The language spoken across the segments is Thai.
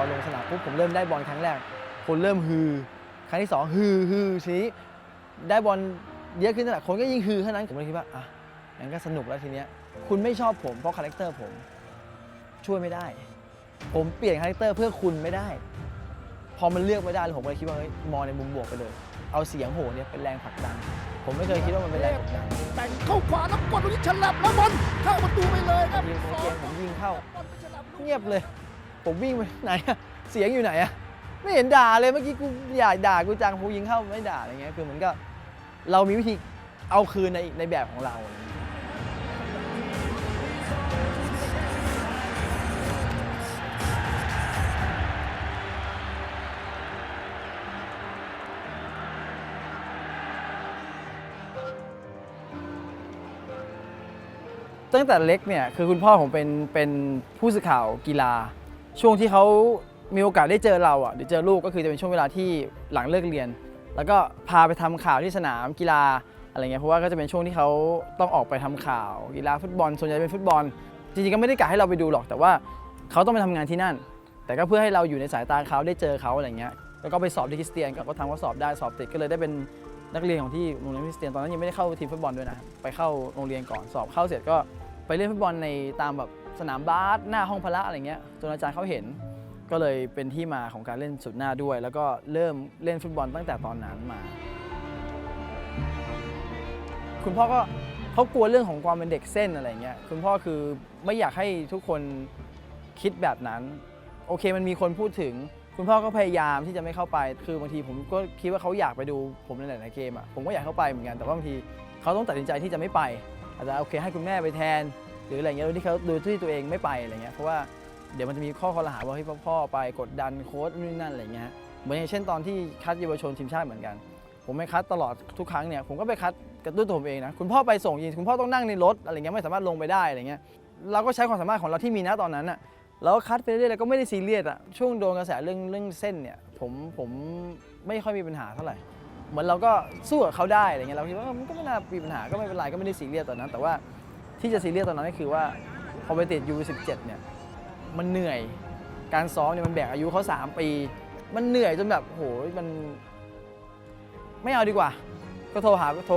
อลงสนามปุ๊บผมเริ่มได้บอลครั้งแรก คนเริ่มฮือ ครั้งที่สองฮือฮือทีนี้ได้บอลเยอะขึ้นเท่าไหร่คนก็ยิ่งฮือเท่านั้นผมเลยคิดว่าอะงั้นก็สนุกแล้วทีเนี้ยคุณไม่ชอบผมเพราะคาแรคเตอร์ผมช่วยไม่ได้ ผมเปลี่ยนคาแรคเตอร์เพื่อคุณไม่ได้ พอมันเลือกไม่ได้แล้วผมก็เลยคิดว่าเฮ้ยมองในมุมบวกไปเลย เอาเสียงโห่เนี่ยเป็นแรงผลักดันผมไม่เคยคิดว่ามันเป็นแรงกดดันแต่งเข้าขวาแล้วกดลูกนี้ฉลับแล้วบอลเข้าประตูไปเลยครับยิงผมเกมผมยิงเข้าบอลไปฉลับลูกเงียบเลย ผมวิ่งไปไหนอะเสียงอยู่ไหนอะไม่เห็นด่าเลยเมื่อกี้กูอยากด่ากูจังผมยิงเข้าไม่ด่าอะไรเงี้ยคือเหมือนกับเรามีวิธีเอาคืนในในแบบของเรา ตั้งแต่เล็กเนี่ยคือคุณพ่อผมเป็นเป็นผู้สื่อข่าวกีฬา ช่วงที่เขามีโอกาสได้เจอเราอะหรือเจอลูกก็คือจะเป็นช่วงเวลาที่หลังเลิกเรียน แล้วก็พาไปทำข่าวที่สนามกีฬาอะไรเงี้ยเพราะว่าก็จะเป็นช่วงที่เขาต้องออกไปทำข่าวกีฬาฟุตบอลส่วนใหญ่เป็นฟุตบอล จริงๆก็ไม่ได้กะให้เราไปดูหรอก แต่ว่าเขาต้องไปทำงานที่นั่น แต่ก็เพื่อให้เราอยู่ในสายตาเขาได้เจอเขาอะไรเงี้ยแล้วก็ไปสอบที่คริสเตียนก็ทำข้อสอบได้สอบติดก็เลยได้เป็นนักเรียนของที่โรงเรียนคริสเตียนตอนนั้นยังไม่ได้เข้าทีมฟุตบอลด้วยนะไปเข้าโรงเรียนก่อนสอบเข้าเสร็จก็ไปเล่นฟุตบอลในตามแบบ สนามบาสหน้าห้องพละอะไรเงี้ยจนอาจารย์เขาเห็น ก็เลยเป็นที่มาของการเล่นสุดหน้าด้วย แล้วก็เริ่มเล่นฟุตบอลตั้งแต่ตอนนั้นมา คุณพ่อก็เขากลัวเรื่องของความเป็นเด็กเส้นอะไรเงี้ยคุณพ่อคือไม่อยากให้ทุกคนคิดแบบนั้น โอเคมันมีคนพูดถึง คุณพ่อก็พยายามที่จะไม่เข้าไป คือบางทีผมก็คิดว่าเขาอยากไปดูผมในหลายๆเกมอะผมก็อยากเข้าไปเหมือนกันแต่ว่าบางทีเขาต้องตัดสินใจที่จะไม่ไป อาจจะโอเคให้คุณแม่ไปแทน หรืออะไรเงี้ยโดยที่เขาโดยที่ตัวเองไม่ไปอะไรเงี้ยเพราะว่าเดี๋ยวมันจะมีข้อคอรหาว่าให้พ่อไปกดดันโค้ชนู่นนั่นอะไรเงี้ยเหมือนอย่างเช่นตอนที่คัดเยาวชนทีมชาติเหมือนกัน ผมไปคัดตลอดทุกครั้งเนี่ยผมก็ไปคัดกับด้วยตัวผมเองนะคุณพ่อไปส่งยิงคุณพ่อต้องนั่งในรถอะไรเงี้ยไม่สามารถลงไปได้อะไรเงี้ยเราก็ใช้ความสามารถของเราที่มีนะตอนนั้นอะเราก็คัดไปเรื่อยๆแล้วก็ไม่ได้ซีเรียสอะช่วงโดนกระแสเรื่องเรื่องเส้นเนี่ยผมผมไม่ค่อยมีปัญหาเท่าไหร่เหมือนเราก็สู้กับเขาได้อะไรเงี้ยเราคิดว่ามันก็ไม่น่ามีปัญหาก็ไม่เป็นไรก็ไม่ได้ซีเรียสตอนนั้น แต่ว่า ที่จะซีเรียสตอนนั้นก็คือว่าพอไปติดยู17 เนี่ยมันเหนื่อยการซ้อมเนี่ยมันแบกอายุเขา3 ปี มันเหนื่อยจนแบบโหมันไม่เอาดีกว่า ก็โทรหาโทร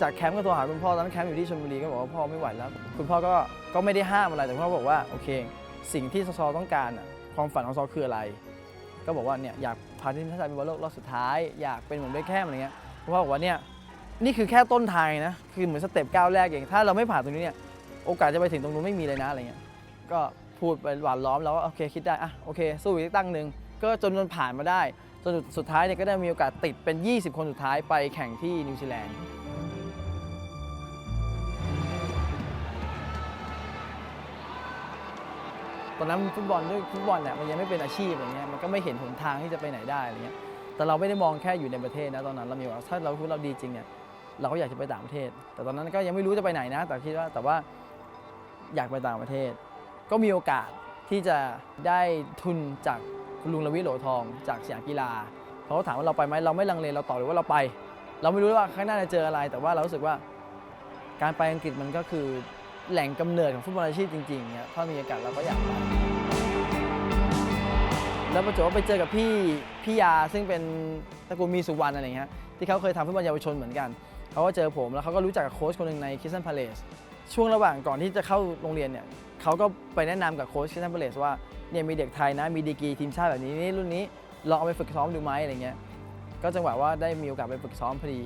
จากแคมป์ก็โทรหาคุณพ่อตอนนั้นแคมป์อยู่ที่ชลบุรีก็บอกว่าพ่อไม่ไหวแล้ว คุณพ่อก็ก็ไม่ได้ห้ามอะไรแต่คุณพ่อบอกว่าโอเค สิ่งที่ซอต้องการอะความฝันของซอคืออะไร ก็บอกว่าเนี่ยอยากพาทีมชาติไปบอลโลกรอบสุดท้าย อยากเป็นเหมือนเบคแฮมอะไรเงี้ยคุณพ่อบอกว่าเนี่ย นี่คือแค่ต้นทางนะ คือเหมือนสเต็ปก้าวแรกเอง ถ้าเราไม่ผ่านตรงนี้เนี่ย โอกาสจะไปถึงตรงนู้นไม่มีเลยนะอะไรเงี้ย ก็พูดไปหวานล้อมแล้วว่าโอเคคิดได้อะโอเค สู้อีกตั้งหนึ่ง ก็จนจนผ่านมาได้ จนสุดท้ายเนี่ยก็ได้มีโอกาสติดเป็น 20 คนสุดท้ายไปแข่งที่นิวซีแลนด์ ตอนนั้นฟุตบอลด้วยฟุตบอลเนี่ยมันยังไม่เป็นอาชีพอย่างเงี้ย มันก็ไม่เห็นหนทางที่จะไปไหนได้อะไรเงี้ย แต่เราไม่ได้มองแค่อยู่ในประเทศนะตอนนั้น เรามีว่าถ้าเราพูดเราดีจริงเนี่ย เราก็อยากจะไปต่างประเทศ แต่ตอนนั้นก็ยังไม่รู้จะไปไหนนะ แต่คิดว่าแต่ว่าอยากไปต่างประเทศ ก็มีโอกาสที่จะได้ทุนจากคุณลุงระวิโหลทองจากสยามกีฬาเขาถามว่าเราไปไหมเราไม่ลังเลเราตอบเลยว่าเราไป เราไม่รู้ว่าข้างหน้าจะเจออะไร แต่ว่าเรารู้สึกว่าการไปอังกฤษมันก็คือแหล่งกำเนิดของฟุตบอลอาชีพจริงๆเนี่ยถ้ามีโอกาสเราก็อยากไปแล้วประจวบไปเจอกับพี่พี่ยาซึ่งเป็นตระกูลมีสุวรรณอะไรเงี้ยที่เขาเคยทำฟุตบอลเยาวชนเหมือนกัน เขาก็เจอผมแล้วเขาก็รู้จักกับโค้ชคนหนึ่งในคิสตันพาเลสช่วงระหว่างก่อนที่จะเข้าโรงเรียนเนี่ยเขาก็ไปแนะนำกับโค้ชคิสตันพาเลสว่าเนี่ยมีเด็กไทยนะมีดีกีทีมชาติแบบนี้นี่รุ่นนี้ลองเอาไปฝึกซ้อมดูไหมอะไรเงี้ยก็จังหวะว่าได้มีโอกาสไปฝึกซ้อมพอดี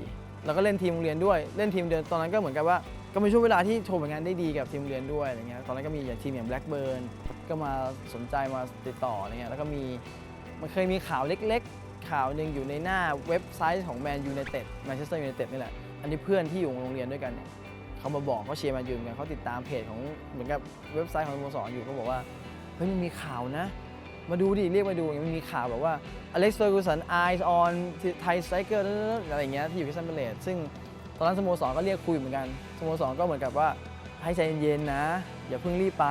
แล้วก็เล่นทีมโรงเรียนด้วยเล่นทีมเดินตอนนั้นก็เหมือนกับว่าก็เป็นช่วงเวลาที่โชว์ผลงานได้ดีกับทีมเรียนด้วยอะไรเงี้ย ตอนนั้นก็มีอย่างทีมอย่างแบล็กเบิร์นก็มาสนใจมาติดต่ออะไรเงี้ย แล้วก็มีมันเคยมีข่าวเล็กๆ ข่าวหนึ่งอยู่ในหน้าเว็บไซต์ของแมนยูไนเต็ดแมนเชสเตอร์ยูไนเต็ดนี่แหละ อันนี้เพื่อนที่อยู่โรงเรียนด้วยกันเนี่ยเขามาบอกเขาเชียร์มนยูเหมือนกันเขาติดตามเพจของเหมือนกับเว็บไซต์ของสโมสรอยู่เขาบอกว่าเฮ้ยมันมีข่าวนะ มาดูดิเรียกมาดูมันมีข่าวแบบว่าอเล็กซ์เฟอร์กูสัน eyes on ไทยสไตรเกอร์อะไรเงี้ยที่อยู่ที่ซันเบเลตซึ่งตอนนั้นสโมสรก็เรียกคุยเหมือนกันสโมสรก็เหมือนกับว่าให้ใจเย็นๆนะ อย่าเพิ่งรีบไป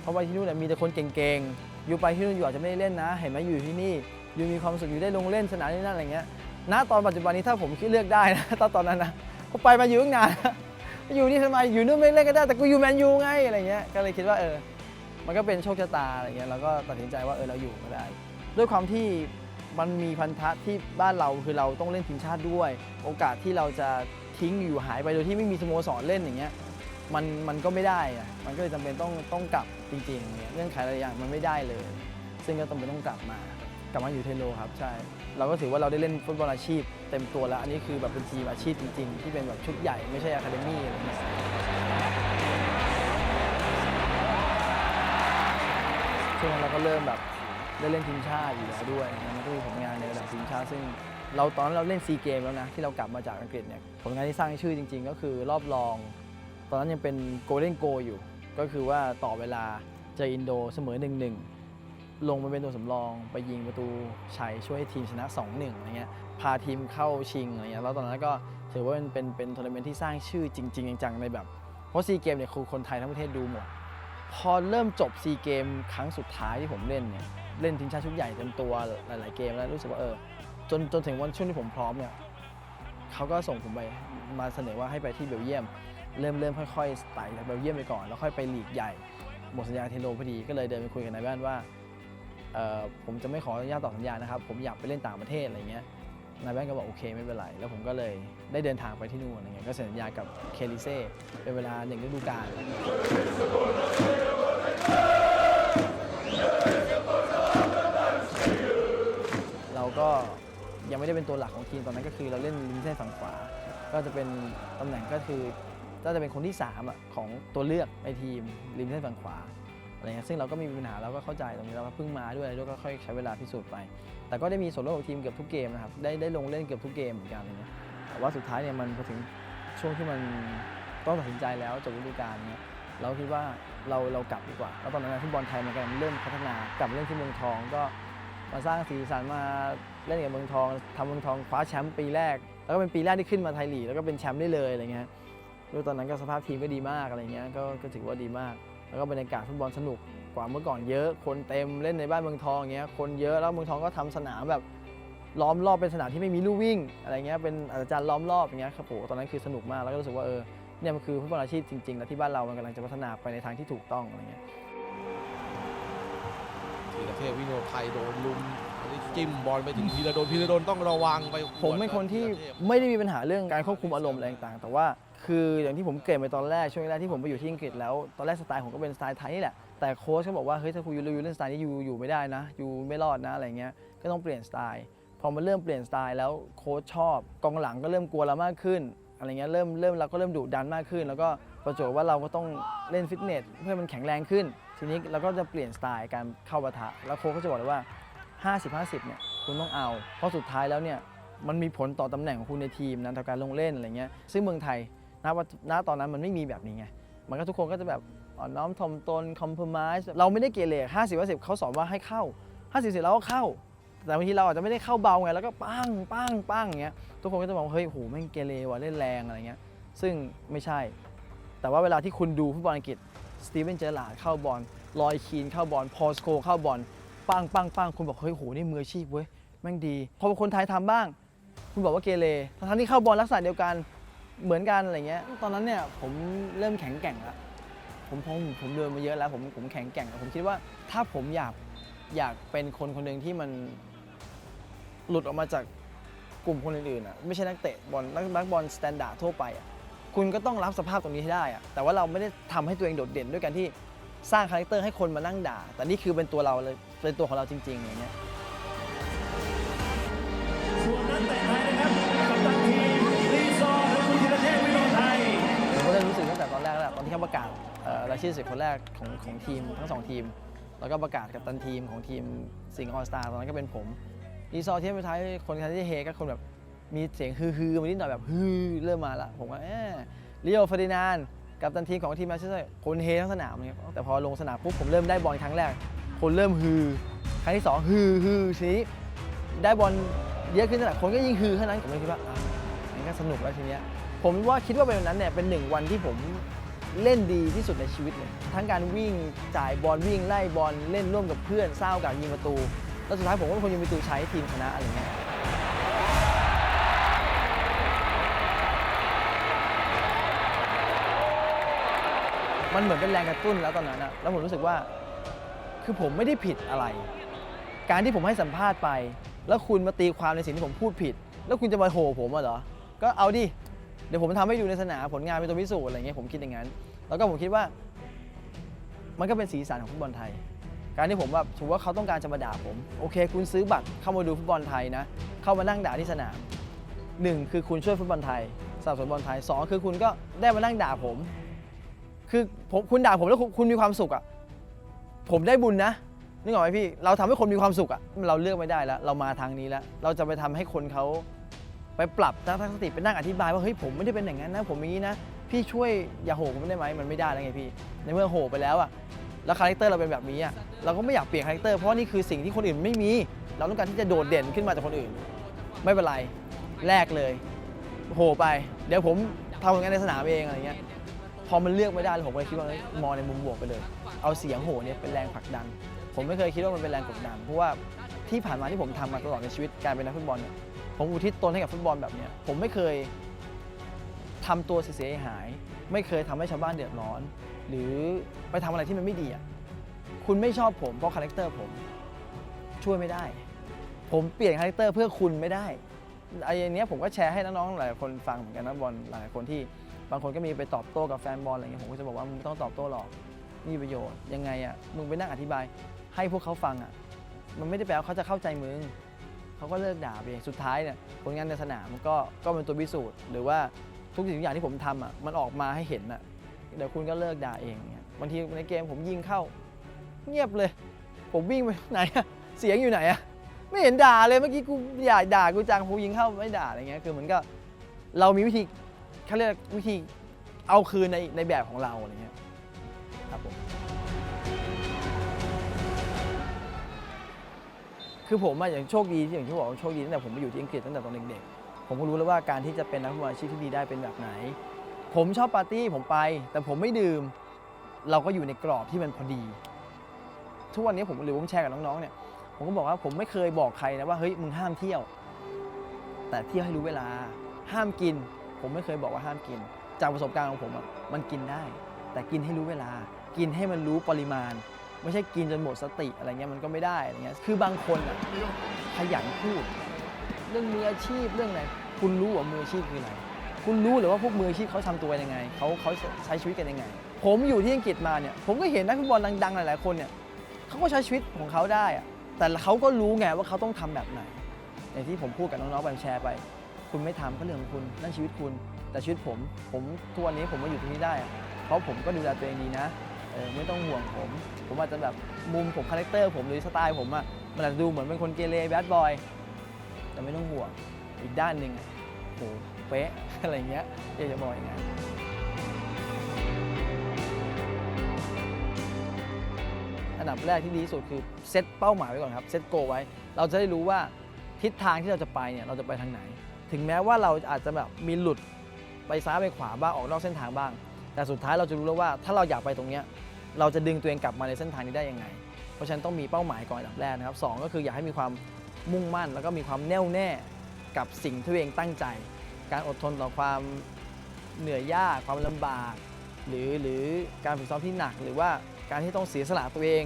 เพราะว่าที่นู่นนะมีแต่คนเก่งๆ อยู่ไปที่นู่นอยู่อาจจะไม่ได้เล่นนะ เห็นไหมอยู่ที่นี่ อยู่มีความสุขอยู่ได้ลงเล่นสนามนี่นั่นอะไรเงี้ย ณตอนปัจจุบันนี้ถ้าผมคิดเลือกได้นะตอนตอนนั้นนะก็ไปมาอยู่ตั้งนานอยู่นี่ทำไมอยู่นู่นไม่เล่นก็ได้แต่กูอยู่แมนยูไงอะไรเงี้ยก็เลยคิดว่าเออ มันก็เป็นโชคชะตาอะไรเงี้ยเราก็ตัดสินใจว่าเออเราอยู่ก็ได้ ด้วยความที่มันมีพันธะที่บ้านเราคือเราต้องเล่นทีมชาติด้วย โอกาสที่เราจะทิ้งอยู่หายไปโดยที่ไม่มีสโมสรเล่นอย่างเงี้ยมันมันก็ไม่ได้อะมันก็เลยจำเป็นต้องต้องกลับจริงๆอย่างเงี้ยเงื่อนไขหลายอย่างมันไม่ได้เลย ซึ่งก็จำเป็นต้องกลับมา กลับมาอยู่เทโลครับใช่ เราก็ถือว่าเราได้เล่นฟุตบอลอาชีพเต็มตัวแล้ว อันนี้คือแบบเป็นทีมอาชีพจริงๆ ที่เป็นแบบชุดใหญ่ไม่ใช่อะคาเดมี่อะไรเงี้ยช่วงนั้นเราก็เริ่มแบบได้เล่นทีมชาติอยู่แล้วด้วยนะมันก็มีผลงานในระดับทีมชาติซึ่งเราตอนนั้นเราเล่นซีเกมแล้วนะที่เรากลับมาจากอังกฤษเนี่ยผลงานที่สร้างชื่อจริง ๆ ก็คือรอบรอง ตอนนั้นยังเป็นโกลเด้นโกอยู่ ก็คือว่าต่อเวลาเจออินโดเสมอ1-1 ลงมาเป็นตัวสำรอง ไปยิงประตูชัยช่วยให้ทีมชนะ 2-1อะไรเงี้ยพาทีมเข้าชิงอะไรเงี้ยแล้วตอนนั้นก็ถือว่าเป็นเป็นเป็นทัวร์นาเมนต์ที่สร้างชื่อจริง ๆ จังๆในแบบ เพราะซีเกมเนี่ยคือคนไทยทั้งประเทศดูหมด พอเริ่มจบซีเกมครั้งสุดท้ายที่ผมเล่นเนี่ยเล่นทีมชาติชุดใหญ่เต็มตัวหลายๆเกมแล้วรู้สึกว่าเออจนจนถึงวันช่วงที่ผมพร้อมเนี่ยเขาก็ส่งผมไปมาเสนอว่าให้ไปที่เบลเยียม เริ่มเริ่มค่อยๆไต่จากเบลเยียมไปก่อน แล้วค่อยไปลีกใหญ่หมดสัญญาเทโลพอดีก็เลยเดินไปคุยกับนายบ้านว่า ผมจะไม่ขออนุญาตต่อสัญญานะครับ ผมอยากไปเล่นต่างประเทศอะไรเงี้ยนายแบ้านก็บอกโอเคไม่เป็นไร แล้วผมก็เลยได้เดินทางไปที่นู่นอะไรเงี้ยก็เซ็นสัญญากับเคลิเซ่เป็นเวลาหนึ่งฤดูกาลเราก็ยังไม่ได้เป็นตัวหลักของทีมตอนนั้นก็คือเราเล่นริมเส้นฝั่งขวา ก็จะเป็นตำแหน่งก็คือก็จะเป็นคนที่3อะของตัวเลือกในทีมริมเส้นฝั่งขวา อะไรเงี้ยซึ่งเราก็ไมมีปัญหาเราก็เข้าใจตรงนี้เราก็เพิ่งมาด้วยด้วยก็ค่อยใช้เวลาพิสูจน์ไป แต่ก็ได้มีส่วนร่วมกับทีมเกือบทุกเกมนะครับได้ได้ลงเล่นเกือบทุกเกมเหมือนกันอะไรเงี้ยแต่ว่าสุดท้ายเนี่ยมันพอถึงช่วงที่มันต้องตัดสินใจแล้วจบฤดูกาลเนี่ยเราคิดว่าเราเรากลับดีกว่าแล้วตอนนั้นฟุตบอลไทยมันกำลังเริ่มพัฒนากลับมาเล่นที่เมืองทองก็มาสร้างสีสันมาเล่นกับเมืองทองทำเมืองทองคว้าแชมป์ปีแรก แล้วก็เป็นปีแรกที่ขึ้นมาไทยลีกแล้วก็เป็นแชมป์ได้เลยอะไรเงี้ยด้วยตอนนั้นก็สภาพทีมก็ดีมากอะไรเงี้ยก็ก็ถือว่าดีมาก แล้วก็บรรยากาศฟุตบอลสนุกกว่าเมื่อก่อนเยอะคนเต็มเล่นในบ้านเมืองทองเงี้ยคนเยอะแล้วเมืองทองก็ทำสนามแบบล้อมรอบเป็นสนามที่ไม่มีลู่วิ่ง อะไรเงี้ยเป็นอาจารย์ล้อมรอบอย่างเงี้ยครับโหตอนนั้นคือสนุกมากแล้วก็รู้สึกว่าเออเนี่ยมันคือฟุตบอลอาชีพจริงๆ แล้วที่บ้านเรามันกำลังจะพัฒนาไปในทางที่ถูกต้องอะไรเงี้ยธีรเทพวิโนไทยโดนลุมนี่จิ้มบอลไปถึงพีระดนพีระดนต้องระวังไปผมเป็นคนที่ไม่ได้มีปัญหาเรื่องการควบคุมอารมณ์อะไรต่างๆแต่ว่า คืออย่างที่ผมเกริดไปตอนแรกช่วงแรกที่ผมไปอยู่ที่อังกฤษแล้วตอนแรกสไตล์ผมก็เป็นสไตล์ไทยนี่แหละแต่โค้ชเขาบอกว่าเฮ้ยถ้าคุณอยู่อยู่เล่นสไตล์นี้อยู่อยู่ไม่ได้นะอยู่ไม่รอดนะอะไรเงี้ยก็ต้องเปลี่ยนสไตล์พอมันเริ่มเปลี่ยนสไตล์แล้วโค้ชชอบกองหลังก็เริ่มกลัวเรามากขึ้นอะไรเงี้ยเริ่มเริ่มเราก็เริ่มดุดันมากขึ้น แล้วก็ประจวบว่าเราก็ต้องเล่นฟิตเนสเพื่อมันแข็งแรงขึ้น ทีนี้เราก็จะเปลี่ยนสไตล์การเข้าปะทะแล้วโค้ชก็จะบอกเลยว่า 50-50เนี่ยคุณต้องเอา เพราะสุดท้ายแล้วเนี่ยมันมีผลต่อตำแหน่งของคุณในทีมนะต่อการลงเล่นอะไรเงี้ยซึ่งเมืองไทย ณวันณตอนนั้นมันไม่มีแบบนี้ไง มันก็ทุกคนก็จะแบบอ่อนน้อมถ่อมตนคอมเพลมไ์เราไม่ได้เกเร50 50เขาสอนว่าให้เข้า50 50เราก็เข้า แต่บางทีเราอาจจะไม่ได้เข้าเบาไง แล้วก็ปังปังปังอย่างเงี้ย ทุกคนก็จะมองว่าเฮ้ยโหแม่งเกเรว่ะเล่นแรงอะไรเงี้ย ซึ่งไม่ใช่ แต่ว่าเวลาที่คุณดูฟุตบอลอังกฤษ สตีเวนเจอร์ลาดเข้าบอล ลอยคีนเข้าบอล พอสโคเข้าบอล ปังปังปังคุณบอกเฮ้ยโหนี่มืออาชีพเว้ย แม่งดี พอคนไทยทำบ้าง คุณบอกว่าเกเรทั้งที่เข้าบอลลักษณะเดียวกัน เหมือนกันอะไรเงี้ย ตอนนั้นเนี่ยผมเริ่มแข็งแกร่งแล้วผมผมผมเดินมาเยอะแล้วผมผมแข็งแกร่งแล้วผมคิดว่าถ้าผมอยากอยากเป็นคนคนหนึ่งที่มันหลุดออกมาจากกลุ่มคนอื่นๆอะไม่ใช่นักเตะบอลนักนักบอลสแตนดาร์ดทั่วไปอะคุณก็ต้องรับสภาพตรงนี้ให้ได้อะแต่ว่าเราไม่ได้ทำให้ตัวเองโดดเด่นด้วยการที่สร้างคาแรคเตอร์ให้คนมานั่งด่า แต่นี่คือเป็นตัวเราเลยเป็นตัวของเราจริงๆอย่างเงี้ย ตอนที่เขาประกาศรายชื่อสิบคนแรกของของทีมทั้งสองทีม แล้วก็ประกาศกับตันทีมของทีมสิงห์ออสตาตอนนั้นก็เป็นผมรีซอร์ที่สุดท้ายคนที่เฮก็คนแบบมีเสียงฮือๆมานิดหน่อยแบบฮือเริ่มมาละผมก็เออลิโอเฟอร์ดินานกับตันทีมของทีมแมนเชสเตอร์คนเฮทั้งสนามเลยแต่พอลงสนามปุ๊บผมเริ่มได้บอลครั้งแรก คนเริ่มฮือ ครั้งที่สองฮือฮือทีนี้ได้บอลเยอะขึ้นเท่าไหร่คนก็ยิ่งฮือเท่านั้นผมเลยคิดว่าอะมันก็สนุกแล้วทีเนี้ยผมว่าคิดว่าเป็นวันนั้นเนี่ยเป็นหนึ่งวันที่ผม เล่นดีที่สุดในชีวิตเลย ทั้งการวิ่งจ่ายบอลวิ่งไล่บอลเล่นร่วมกับเพื่อนสร้างโอกาสยิงประตู แล้วสุดท้ายผมก็เป็นคนยิงประตูใช้ทีมชนะอะไรเงี้ยมันเหมือนเป็นแรงกระตุ้นแล้วตอนนั้นอะแล้วผมรู้สึกว่า คือผมไม่ได้ผิดอะไร การที่ผมให้สัมภาษณ์ไป แล้วคุณมาตีความในสิ่งที่ผมพูดผิด แล้วคุณจะมาโหผมอะเหรอ ก็เอาดิ เดี๋ยวผมทำให้ดูในสนามผลงานเป็นตัวพิสูจน์อะไรเงี้ยผมคิดอย่างนั้น แล้วก็ผมคิดว่า มันก็เป็นสีสันของฟุตบอลไทย การที่ผมว่าถือว่าเขาต้องการจะมาด่าผมโอเค คุณซื้อบัตรเข้ามาดูฟุตบอลไทยนะ เข้ามานั่งด่าที่สนามหนึ่งคือคุณช่วยฟุตบอลไทยสนับสนุนบอลไทยสองคือคุณก็ได้มานั่งด่าผม คือผมคุณด่าผมแล้วคุณมีความสุขอะผมได้บุญนะนึกออกไหมพี่ เราทำให้คนมีความสุขอะเราเลือกไม่ได้แล้ว เรามาทางนี้แล้ว เราจะไปทำให้คนเขา ไปปรับทัศนคติไปนั่งอธิบายว่าเฮ้ยผมไม่ได้เป็นอย่างนั้นนะผมอย่างนี้นะ พี่ช่วยอย่าโหผมได้ไหมมันไม่ได้แล้วไงพี่ ในเมื่อโหไปแล้วอะแล้วคาแรคเตอร์เราเป็นแบบนี้อะเราก็ไม่อยากเปลี่ยนคาแรคเตอร์เพราะนี่คือสิ่งที่คนอื่นไม่มี เราต้องการที่จะโดดเด่นขึ้นมาจากคนอื่น ไม่เป็นไรแลกเลย โหไป เดี๋ยวผมทำงานในสนามเองอะไรเงี้ยพอมันเลือกไม่ได้เลยผมเลยคิดว่ามองในมุมบวกไปเลย เอาเสียงโหเนี่ยเป็นแรงผลักดัน ผมไม่เคยคิดว่ามันเป็นแรงกดดันเพราะว่าที่ผ่านมาที่ผมทำมาตลอดในชีวิตการเป็นนักฟุตบอลเนี่ย ผมอุทิศตนให้กับฟุตบอลแบบเนี้ยผมไม่เคยทำตัวเสียหาย ไม่เคยทำให้ชาวบ้านเดือดร้อน หรือไปทำอะไรที่มันไม่ดีอะคุณไม่ชอบผมเพราะคาแรคเตอร์ผมช่วยไม่ได้ ผมเปลี่ยนคาแรคเตอร์เพื่อคุณไม่ได้ไอ้เนี้ยผมก็แชร์ให้น้องๆหลายคนฟังเหมือนกันนะบอลหลายคนที่บางคนก็มีไปตอบโต้กับแฟนบอลอะไรเงี้ยผมก็จะบอกว่ามึงต้องตอบโต้หรอกมีประโยชน์ยังไงอะมึงไปนั่งอธิบายให้พวกเขาฟังอะมันไม่ได้แปลว่าเขาจะเข้าใจมึง เขาก็เลิกด่าไปเองสุดท้ายเนี่ยผลงานในสนามก็ก็เป็นตัวพิสูจน์ หรือว่าทุกสิ่งทุกอย่างที่ผมทำอะมันออกมาให้เห็นอะเดี๋ยวคุณก็เลิกด่าเองเนี่ยบางทีในเกมผมยิงเข้า เงียบเลย ผมวิ่งไปไหนอะเสียงอยู่ไหนอะไม่เห็นด่าเลยเมื่อกี้กูอยากด่ากูจังกูยิงเข้าไม่ด่าอะไรเงี้ยคือเหมือนก็เรามีวิธีเขาเรียกวิธีเอาคืนในในแบบของเราอะไรเงี้ยครับผม คือผมอะอย่างโชคดีที่อย่างที่บอกว่าโชคดีตั้งแต่ผมมาอยู่ที่อังกฤษตั้งแต่ตอนเด็กๆ ผมก็รู้แล้วว่าการที่จะเป็นนักฟุตบอลอาชีพที่ดีได้เป็นแบบไหน ผมชอบปาร์ตี้ผมไป แต่ผมไม่ดื่ม เราก็อยู่ในกรอบที่มันพอดี ทุกวันนี้ผมหรือผมแชร์กับน้องๆเนี่ย ผมก็บอกว่าผมไม่เคยบอกใครนะว่าเฮ้ยมึงห้ามเที่ยว แต่เที่ยวให้รู้เวลา ห้ามกิน ผมไม่เคยบอกว่าห้ามกิน จากประสบการณ์ของผมอะมันกินได้ แต่กินให้รู้เวลา กินให้มันรู้ปริมาณ ไม่ใช่กินจนหมดสติอะไรเงี้ยมันก็ไม่ได้อะไรเงี้ยคือบางคนอะขยันพูด เรื่องมืออาชีพเรื่องอะไรคุณรู้ว่ามืออาชีพคืออะไรคุณรู้หรือว่าพวกมืออาชีพเขาทำตัวยังไงเขาเขาใช้ชีวิตกันยังไง ผมอยู่ที่อังกฤษมาเนี่ยผมก็เห็นนักฟุตบอลดังๆหลายๆคนเนี่ยเขาก็ใช้ชีวิตของเขาได้อะแต่เขาก็รู้ไงว่าเขาต้องทำแบบไหนอย่างที่ผมพูดกับน้องๆไปแชร์ไป คุณไม่ทำก็เรื่องของคุณนั่นชีวิตคุณ แต่ชีวิตผม ผมทุกวันนี้ผมมาอยู่ตรงนี้ได้ เพราะผมก็ดูแลตัวเองดีนะ ออไม่ต้องห่วงผม ผมอาจจะแบบมุมผมคาแรคเตอร์ผมหรือสไตล์ผมอะมันอาจจะดูเหมือนเป็นคนเกเรแบดบอยแต่ไม่ต้องห่วงอีกด้านหนึ่งอะโหเป๊ะอะไรเงี้ยอยากจะบอกอย่างนั้นอันดับแรกที่ดีที่สุดคือเซตเป้าหมายไว้ก่อนครับเซตโกไว้ เราจะได้รู้ว่าทิศทางที่เราจะไปเนี่ยเราจะไปทางไหน ถึงแม้ว่าเราอาจจะแบบมีหลุดไปซ้ายไปขวาบ้างออกนอกเส้นทางบ้าง แต่สุดท้ายเราจะรู้แล้วว่าถ้าเราอยากไปตรงเนี้ย เราจะดึงตัวเองกลับมาในเส้นทางนี้ได้ยังไง เพราะฉะนั้นต้องมีเป้าหมายก่อนอันดับแรกนะครับสองก็คืออยากให้มีความมุ่งมั่น แล้วก็มีความแน่วแน่กับสิ่งที่ตัวเองตั้งใจ การอดทนต่อความเหนื่อยยากความลำบาก หรือหรือการฝึกซ้อมที่หนัก หรือว่าการที่ต้องเสียสละตัวเอง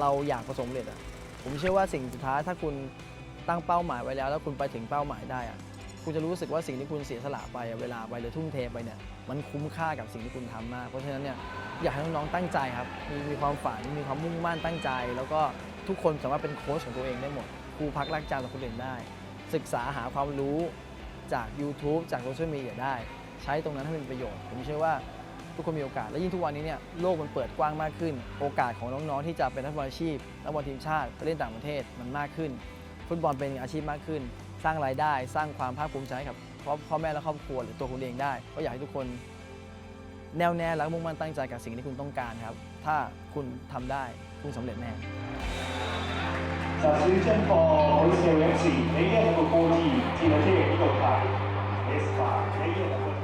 เราอยากประสบเร็จอะผมเชื่อว่าสิ่งสุดท้ายถ้าคุณตั้งเป้าหมายไว้แล้ว แล้วคุณไปถึงเป้าหมายได้อะ คุณจะรู้สึกว่าสิ่งที่คุณเสียสละไปเวลาไปหรือทุ่มเทไปเนี่ยมันคุ้มค่ากับสิ่งที่คุณทำมาก เพราะฉะนั้นเนี่ยอยากให้น้องๆตั้งใจครับมีมีความฝันมีความมุ่งมั่นตั้งใจ แล้วก็ทุกคนสามารถเป็นโค้ชของตัวเองได้หมดครูพักรักจำกับคนอื่นได้ ศึกษาหาความรู้จาก YouTube จากโซเชียลมีเดียได้ ใช้ตรงนั้นให้เป็นประโยชน์ ผมเชื่อว่าทุกคนมีโอกาสและยิ่งทุกวันนี้เนี่ยโลกมันเปิดกว้างมากขึ้น โอกาสของน้องๆที่จะเป็นนักบอลอาชีพนักบอลทีมชาติไปเล่นต่างประเทศมันมากขึ้น ฟุตบอลเป็นอาชีพมากขึ้น สร้างรายได้ สร้างความภาคภูมิใจให้กับพ่อแม่และครอบครัวหรือตัวคุณเองได้ ก็อยากให้ทุกคนแน่วแน่และมุ่งมั่นตั้งใจกับสิ่งที่คุณต้องการครับ ถ้าคุณทำได้คุณสำเร็จแน่ Substitution for Mauricio FC, player number 40, Tirate Idokai. S5, player number